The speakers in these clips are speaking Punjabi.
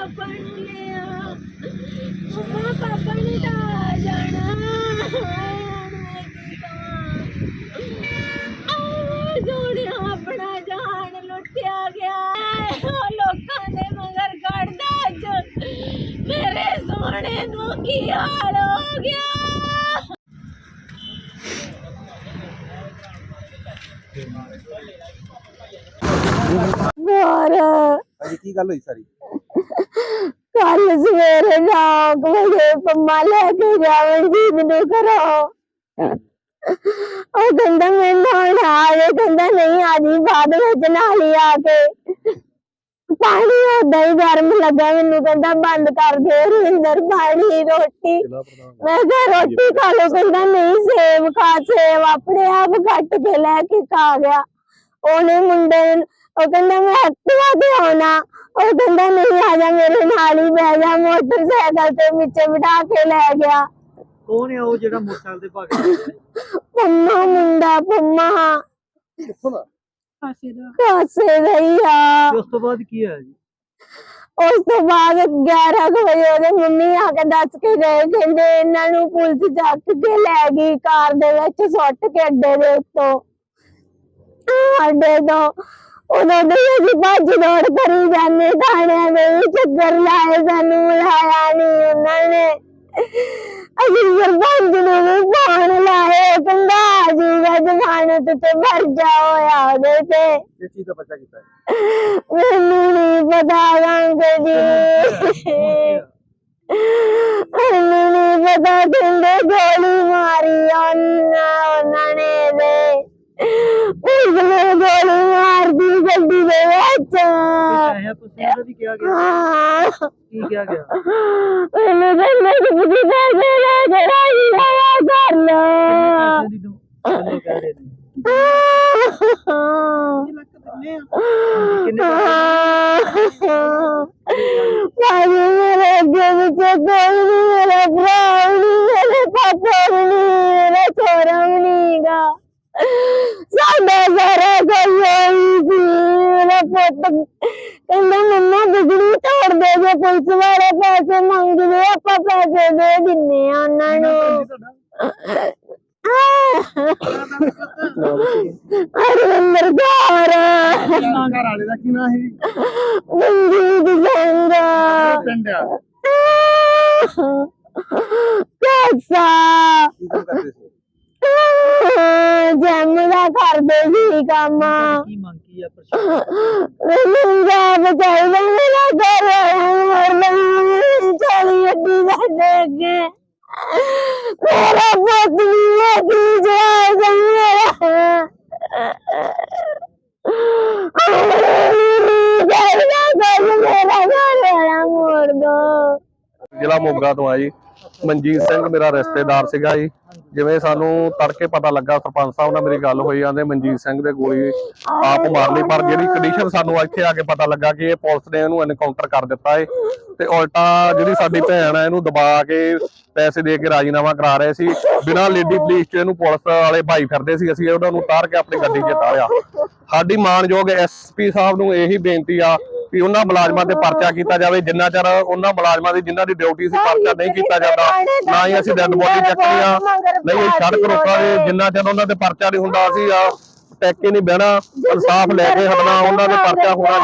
ਪਾਪਾ ਨੂੰ ਲੈ ਆ ਮੰਮਾ ਪਾਪਾ ਨੇ ਤਾਂ ਆ ਜਾਣਾ ਹੁਣ ਮੈਂ ਕੀ ਕਰਾਂ ਆ ਜੋੜਿਆ ਆਪਣਾ ਜਾਨ ਲੁੱਟਿਆ ਗਿਆ ਉਹ ਲੋਕਾਂ ਦੇ ਮਗਰ ਕੱਢਦਾ ਅੱਜ ਮੇਰੇ। ਸੋਹਣੇ ਨੂੰ ਕੀ ਹਾਲ ਹੋ ਗਿਆ ਯਾਰ ਅੱਜ ਕੀ ਗੱਲ ਹੋਈ ਸਾਰੀ? ਕੱਲ ਸਵੇਰੇ ਨੌ ਵਜੇ ਪੰਮਾ ਲੈ ਕੇ ਜਾਵਾਂ ਜੀ ਮੈਨੂੰ ਕਰੋ ਉਹ ਕਹਿੰਦਾ, ਮੈਂ ਨਹਾਉਣਾ ਆਵੇ ਕਹਿੰਦਾ, ਨਹੀਂ ਆਜੀ ਜੀ, ਬਾਅਦ ਵਿੱਚ ਨਾਲੀ ਆ ਕੇ। ਪਾਣੀ ਓਦਾਂ ਹੀ ਗਰਮ ਲੱਗਾ ਮੈਨੂੰ। ਕਹਿੰਦਾ, ਬੰਦ ਕਰ ਦੇ ਰਿੰਦਰ ਪਾਣੀ, ਰੋਟੀ। ਮੈਂ ਕਿਹਾ, ਰੋਟੀ ਖਾ ਲੋ ਕਹਿੰਦਾ, ਨਹੀਂ, ਸੇਬ ਖਾ ਸੇਵ ਆਪਣੇ ਆਪ ਕੱਟ ਕੇ ਲੈ ਕੇ ਖਾ ਗਿਆ। ਉਹਨੇ ਮੁੰਡੇ ਉਹ ਕਹਿੰਦਾ, ਮੈਂ ਐਕਟਿਵਾ ਤੇ ਆਉਣਾ। ਉਹ ਕਹਿੰਦਾ ਨਹੀਂ ਆ ਜਾ ਮੇਰੇ ਨਾਲ ਹੀ ਬਹਿ ਜਾ ਮੋਟਰਸਾਈਕਲ ਤੇ ਵਿੱਚ ਬਿਠਾ ਕੇ ਲੈ ਗਿਆ ਕੌਣ ਹੈ ਉਹ ਜਿਹੜਾ ਮੋਟਰਸਾਈਕਲ ਤੇ ਭੱਗ ਗਿਆ ਪੰਮਾ ਮੁੰਡਾ ਪੰਮਾ ਕਿੱਥੋਂ ਦਾ ਕਾਸੇ ਗਈ ਆ ਤੇ ਉਸ ਤੋਂ ਬਾਅਦ ਕੀ ਹੋਇਆ ਜੀ ਉਸ ਤੋਂ ਬਾਅਦ 11 ਕੁ ਵਜੇ ਉਹਦੇ ਮੰਮੀ ਆ ਕੇ ਦੱਸ ਕੇ ਗਏ ਕਹਿੰਦੇ ਇਹਨਾਂ ਨੂੰ ਪੁਲਿਸ ਚੱਕ ਕੇ ਲੈ ਗਈ ਕਾਰ ਦੇ ਵਿੱਚ ਸੁੱਟ ਕੇ ਅੱਡੇ ਦੇ ਉੱਤੋਂ ਆਹ ਅੱਡੇ ਤੋਂ ਉਹਨਾਂ ਦੇ ਅਸੀਂ ਭੱਜ ਦੌੜ ਕਰੀ ਜਾਂਦੇ ਥਾਣਿਆਂ ਦੇ ਚੱਕਰ ਲਾਏ ਸਾਨੂੰ ਮਿਲਾਇਆ ਨਹੀਂ ਉਹਨਾਂ ਨੇ। ਅਸੀਂ ਸਰਪੰਚ ਨੂੰ ਵੀ ਫੋਨ ਲਾਏ ਕਹਿੰਦਾ ਜੂਗਾ ਜ਼ਮਾਨਤ ਤੇ ਭਰ ਜਾ ਹੋਇਆ ਉਹਦੇ ਤੇ। ਕਿਸ ਚੀਜ਼ ਦਾ ਪਰਚਾ ਕੀਤਾ? ਮੈਨੂੰ ਨਹੀਂ ਪਤਾ ਰੰਗ ਜੀ ਮੈਨੂੰ ਨਹੀਂ ਪਤਾ ਕਹਿੰਦੇ ਗੋਲੀ ਮਾਰੀ ਉਹਨਾਂ ਉਹਨਾਂ ਨੇ। ਉਸਨੇ ਗੋਲੀ ਮਾਰਦੀ ਗੱਡੀ ਦੇ ਵਿੱਚ ਪੈਸੇ ਪੁੱਛਿਆ ਉਹਦਾ ਵੀ ਕਿਹਾ ਗਿਆ ਹਾਂ। ਕੀ ਕਿਹਾ ਗਿਆ ਮੈਨੂੰ ਕਹਿੰਦੇ ਕਿ ਤੁਸੀਂ ਪੈਸੇ ਲੈ ਕੇ ਰਾਜੀ ਰਹਾ ਕਰ ਲੋ ਪੈਸੇ ਦੀ ਤੂੰ ਕਿੰਨੇ ਕਹਿ ਰਹੇ ਨੇ ਕਿੰਨੇ ਭਾਈ ਮੇਰੇ ਅੱਗੇ ਪਿੱਛੇ ਕੋਈ ਨਹੀਂ ਮੇਰਾ ਭਰਾ ਵੀ ਨਹੀਂ ਮੇਰੇ ਪਾਪਾ ਵੀ ਨਹੀਂ ਮੇਰਾ ਛੋਰਾ ਵੀ ਨਹੀਂਗਾ ਸਾਡਾ ਸਾਰਾ ਕੋਈ ਹੋਈ ਸੀ ਮੇਰਾ ਪੁੱਤ ਕਹਿੰਦਾ ਮੰਮਾ ਬਿਜਲੀ ਤੋੜ ਦੇ ਜੇ ਪੁਲਿਸ ਵਾਲੇ ਪੈਸੇ ਮੰਗਦੇ ਆਪਾਂ ਪੈਸੇ ਦੇ ਦਿੰਨੇ ਆ ਉਹਨਾਂ ਨੂੰ। ਅਰਵਿੰਦਰ ਕੌਰ ਘਰ ਵਾਲੇ ਦਾ ਕੀ ਨਾਮ ਹੈ ਮਨਜੀਤ ਸਿੰਘ ਪਿੰਡ ਆ? ਕੈਸਾ? ਕੰਮ ਕੀ ਮੰਗ ਕੀ ਆ ਮੈਨੂੰ ਚਾਹੀਦਾ ਮੇਰਾ ਘਰ। ਮਰ ਲਈ ਚਲੀ ਅੱਡੀ ਸਾਡੇ ਅੱਗੇ ਮੇਰਾ ਪੁੱਤ ਵੀ ਕੀ ਜਾਏਗਾ ਮੇਰਾ। ਦੋ। ਜ਼ਿਲ੍ਹਾ ਮੋਗਾ ਤੋਂ ਆ ਜੀ। ਮਨਜੀਤ ਸਿੰਘ ਮੇਰਾ ਰਿਸ਼ਤੇਦਾਰ ਸੀਗਾ ਜੀ। ਜਿਵੇਂ ਸਾਨੂੰ ਤੜਕੇ ਪਤਾ ਲੱਗਾ, ਸਰਪੰਚ ਸਾਹਿਬ ਨਾਲ ਮੇਰੀ ਗੱਲ ਹੋਈ ਜਾਂਦੇ ਮਨਜੀਤ ਸਿੰਘ ਦੇ ਗੋਲੀ ਆਪ ਮਾਰ ਲਈ, ਪਰ ਜਿਹੜੀ ਕੰਡੀਸ਼ਨ ਸਾਨੂੰ ਇੱਥੇ ਆ ਕੇ ਪਤਾ ਲੱਗਾ ਕਿ ਇਹ ਪੁਲਿਸ ਨੇ ਇਹਨੂੰ ਐਨਕਾਊਂਟਰ ਕਰ ਦਿੱਤਾ ਏ। ਤੇ ਉਲਟਾ ਜਿਹੜੀ ਸਾਡੀ ਭੈਣ ਆ, ਇਹਨੂੰ ਦਬਾ ਕੇ ਪੈਸੇ ਦੇ ਕੇ ਰਾਜੀਨਾਮਾ ਕਰਾ ਰਹੇ ਸੀ। ਬਿਨਾਂ ਲੇਡੀ ਪੁਲਿਸ ਚ ਇਹਨੂੰ ਪੁਲਿਸ ਵਾਲੇ ਭਾਈ ਫਿਰਦੇ ਸੀ, ਅਸੀਂ ਉਹਨਾਂ ਨੂੰ ਤਾਰ ਕੇ ਆਪਣੀ ਗੱਡੀ 'ਚ ਤਾਰਿਆ। ਸਾਡੀ ਮਾਨਯੋਗ ਐਸਪੀ ਸਾਹਿਬ ਨੂੰ ਇਹੀ ਬੇਨਤੀ ਆ ਵੀ ਉਹਨਾਂ ਮੁਲਾਜ਼ਮਾਂ ਤੇ ਪਰਚਾ ਕੀਤਾ ਜਾਵੇ ਜਿੰਨਾ ਚਿਰ ਉਹਨਾਂ ਮੁਲਾਜ਼ਮਾਂ ਦੀ ਜਿਨ੍ਹਾਂ ਦੀ ਡਿਊਟੀ ਸੀ ਪਰਚਾ ਨਹੀਂ ਕੀਤਾ ਜਾਂਦਾ ਨਾ ਹੀ ਅਸੀਂ ਡੈੱਡ ਬੋਡੀ ਚੱਕਣੀ ਆ ਨਹੀਂ ਸੜਕ ਰੋਕਾਂਗੇ ਜਿੰਨਾ ਚਿਰ ਉਹਨਾਂ ਤੇ ਪਰਚਾ ਨਹੀਂ ਹੁੰਦਾ ਅਸੀਂ ਆ ਟੈਕ ਨਹੀਂ ਬਹਿਣਾ ਇਨਸਾਫ ਲੈ ਕੇ ਹਟਣਾ ਉਹਨਾਂ ਦੇ ਪਰਚਾ ਹੋਣਾ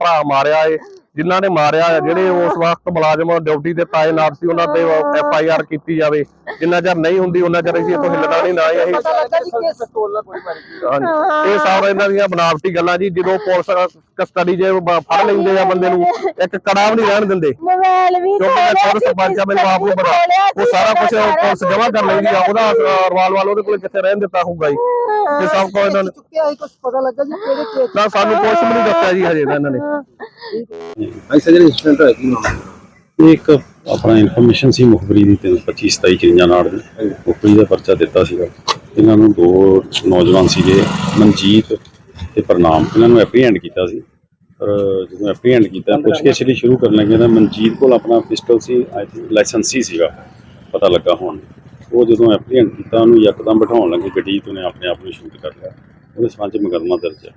ਭਰਾ ਮਾਰਿਆ ਏ। ਜਿਨ੍ਹਾਂ ਨੇ ਮਾਰਿਆ ਹੈ, ਜਿਹੜੇ ਉਸ ਵਕਤ ਮੁਲਾਜ਼ਮ ਡਿਊਟੀ ਤੇ ਤਾਇਨਾਤ ਸੀ ਉਹਨਾਂ ਤੇ ਐਫ ਆਈ ਆਰ ਕੀਤੀ ਜਾਵੇ। ਜਿੰਨਾ ਚਿਰ ਨਹੀਂ ਹੁੰਦੀ ਉਹਨਾਂ ਚਿਰ ਅਸੀਂ ਇੱਥੋਂ ਹਿੱਲਣਾ ਨਹੀਂ ਨਾ ਹੀ ਅਸੀਂ ਪਿਸਤੌਲ ਨਾਲ ਗੋਲੀ ਮਾਰੀ ਗਈ ਹਾਂਜੀ। ਇਹ ਸਾਰਾ ਇਹਨਾਂ ਦੀਆਂ ਬਣਾਵਟੀ ਗੱਲਾਂ ਜੀ ਜਦੋਂ ਪੁਲਿਸ ਕਸਟਡੀ ਬ- ਫੜ ਲੈਂਦੇ ਆ ਬੰਦੇ ਨੂੰ ਇੱਕ ਕੜਾ ਵੀ ਨਹੀਂ ਰਹਿਣ ਦਿੰਦੇ। ਮੋਬਾਈਲ ਵੀ ਕਿਉਂਕਿ ਮੈਂ ਖੁਦ ਸਰਪੰਚ ਆ ਮੈਨੂੰ ਆਪ ਨੂੰ ਪਤਾ। ਉਹ ਸਾਰਾ ਕੁਝ ਪੁਲਿਸ ਜਮ੍ਹਾਂ ਕਰ ਲੈਂਦੀ ਆ ਉਹਦਾ ਰਵਾਲ ਵਾਲ ਉਹਦੇ ਕੋਲ ਕਿੱਥੇ ਰਹਿਣ ਦਿੱਤਾ ਹੋਊਗਾ ਜੀ। ਤੇ ਸਭ ਕੁਝ ਇਹਨਾਂ ਨੇ ਚੁੱਕਿਆ ਹੈ ਕੁਝ ਪਤਾ ਲੱਗਾ ਜੀ ਕਿਹੜੇ ਕੇਸ ਨਾ ਸਾਨੂੰ ਕੁਝ ਵੀ ਨਹੀਂ ਦੱਸਿਆ ਜੀ ਹਜੇ ਇਹਨਾਂ ਨੇ। ਐਸਾ ਜਿਹੜਾ ਇਨਸੀਡੈਂਟ ਹੋਇਆ ਕੀ ਇਹ ਇੱਕ ਆਪਣਾ ਇਨਫੋਰਮੇਸ਼ਨ ਸੀ ਮੁਖਬਰੀ ਦੀ 325 27 ਚਿੰਜਾਂ ਨਾੜ ਦੀ ਮੁਖਬਰੀ ਦਾ ਪਰਚਾ ਦਿੱਤਾ ਸੀਗਾ। ਇਹਨਾਂ ਨੂੰ ਦੋ ਨੌਜਵਾਨ ਸੀਗੇ ਮਨਜੀਤ ਤੇ ਪ੍ਰਨਾਮ ਇਹਨਾਂ ਨੂੰ ਐਪਰੀਹੈਂਡ ਕੀਤਾ ਸੀ। ਪਰ ਜਦੋਂ ਐਪਰੀਹੈਂਡ ਕੀਤਾ ਪੁੱਛਗਿੱਛ ਲਈ ਸ਼ੁਰੂ ਕਰਨ ਲੱਗੇ ਤਾਂ ਮਨਜੀਤ ਕੋਲ ਆਪਣਾ ਪਿਸਟਲ ਸੀ ਆਈ ਥਿੰਕ ਲਾਇਸੈਂਸੀ ਸੀਗਾ ਪਤਾ ਲੱਗਾ ਹੁਣ। ਉਹ ਜਦੋਂ ਐਪਰੀਹੈਂਡ ਕੀਤਾ ਉਹਨੂੰ ਯਕਦਮ ਬਿਠਾਉਣ ਲੱਗੇ ਗੱਡੀ ਤੇ ਉਹਨੇ ਆਪਣੇ ਆਪ ਨੂੰ ਸ਼ੂਟ ਕਰ ਲਿਆ। ਉਹਦੇ ਸੰਬੰਧ 'ਚ ਮੁਕੱਦਮਾ ਦਰਜ ਹੈ।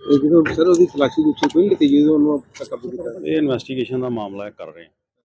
ਇਹ ਜਦੋਂ ਸਰ ਉਹਦੀ ਤਲਾਸ਼ੀ ਦੂਸਰੀ ਕੋਈ ਨਹੀਂ ਕੀਤੀ ਜਦੋਂ ਉਹਨੂੰ ਆਪਾਂ ਕਾਬੂ ਕੀਤਾ? ਇਹ ਇਨਵੈਸਟੀਗੇਸ਼ਨ ਦਾ ਮਾਮਲਾ ਹੈ, ਕਰ ਰਹੇ ਹਾਂ।